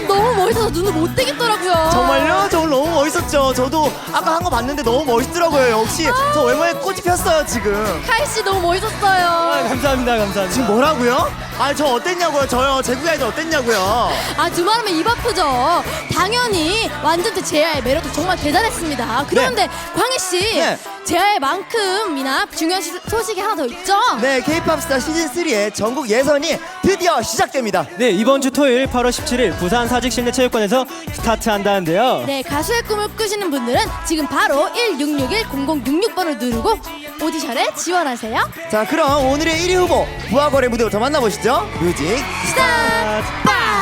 멋있어서 눈을 못 떼겠더라고요. 정말요? 저 오늘 너무 멋있었죠. 저도 아까 한 거 봤는데 너무 멋있더라고요. 역시 저 외모에 꽃이 폈어요 지금. 카이 씨 너무 멋있었어요. 아, 감사합니다, 감사합니다. 지금 뭐라고요? 아 저 어땠냐고요? 저요 제구야이 어땠냐고요? 아 두말하면 입 아프죠. 당연히 완전 제아의 매력도 정말 대단했습니다. 그런데 광희 씨, 네. 제아의만큼이나 중요한 시- 소식이 하나 더 있죠? 네, K-팝 스타 시즌 3의 전국 예선이 드디어 시작됩니다. 네, 이번 주 토요일 8월 17일 부산 사직실내체육관에서 스타트한다는데요. 네, 가수의 꿈을 꾸시는 분들은 지금 바로 1661-0066번을 누르고 오디션에 지원하세요. 자, 그럼 오늘의 1위 후보 부하거래 무대부터 만나 보시죠. 뮤직 스타트!